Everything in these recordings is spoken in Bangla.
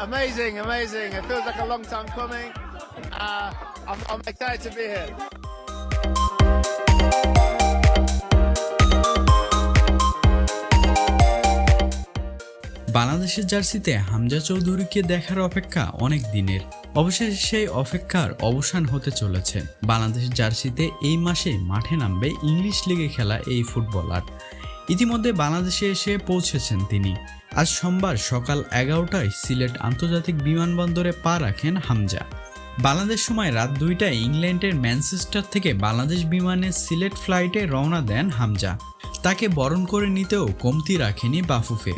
Amazing, amazing. It feels like a long time coming. Uh, I'm, I'm excited to be here. বাংলাদেশের জার্সিতে হামজা চৌধুরীকে দেখার অপেক্ষা অনেক দিনের অবশেষে সেই অপেক্ষার অবসান হতে চলেছে বাংলাদেশের জার্সিতে এই মাসে মাঠে নামবে ইংলিশ লিগে খেলা এই ফুটবলার ইতিমধ্যে বাংলাদেশে এসে পৌঁছেছেন তিনি। আজ সোমবার সকাল এগারোটায় সিলেট আন্তর্জাতিক বিমানবন্দরে পা রাখেন হামজা। বাংলাদেশ সময় রাত দুইটায় ইংল্যান্ডের ম্যানচেস্টার থেকে বাংলাদেশ বিমানে সিলেট ফ্লাইটে রওনা দেন হামজা। তাকে বরণ করে নিতেও কমতি রাখেনি বাফুফে।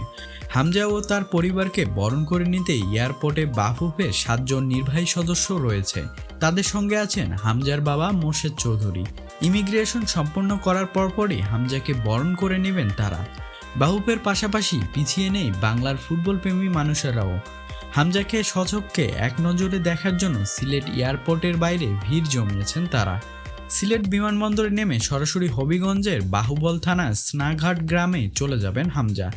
হামজা ও তার পরিবারকে বরণ করে নিতে এয়ারপোর্টে বাফুফে সাতজন নির্বাহী সদস্য রয়েছে। তাদের সঙ্গে আছেন হামজার বাবা মোর্শেদ চৌধুরী। ইমিগ্রেশন সম্পন্ন করার পরপরই হামজাকে বরণ করে নেবেন তারা। বাহুপের পাশাপাশি পিছিয়ে নেই বাংলার ফুটবল প্রেমী মানুষেরাও। হামজাকে সচক্ষে এক নজরে দেখার জন্য সিলেট এয়ারপোর্টের বাইরে ভিড় জমিয়েছেন তারা। সিলেট বিমানবন্দরে নেমে সরাসরি হবিগঞ্জের বাহুবল থানার স্নাঘাট গ্রামে চলে যাবেন হামজা।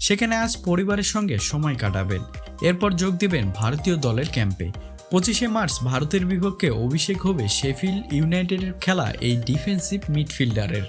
সেখানে আজ পরিবারের সঙ্গে সময় কাটাবেন। এরপর যোগ দিবেন ভারতীয় দলের ক্যাম্পে। পঁচিশে মার্চ ভারতের বিপক্ষে অভিষেক হবে শেফিল্ড ইউনাইটেডের খেলা এই ডিফেন্সিভ মিডফিল্ডারের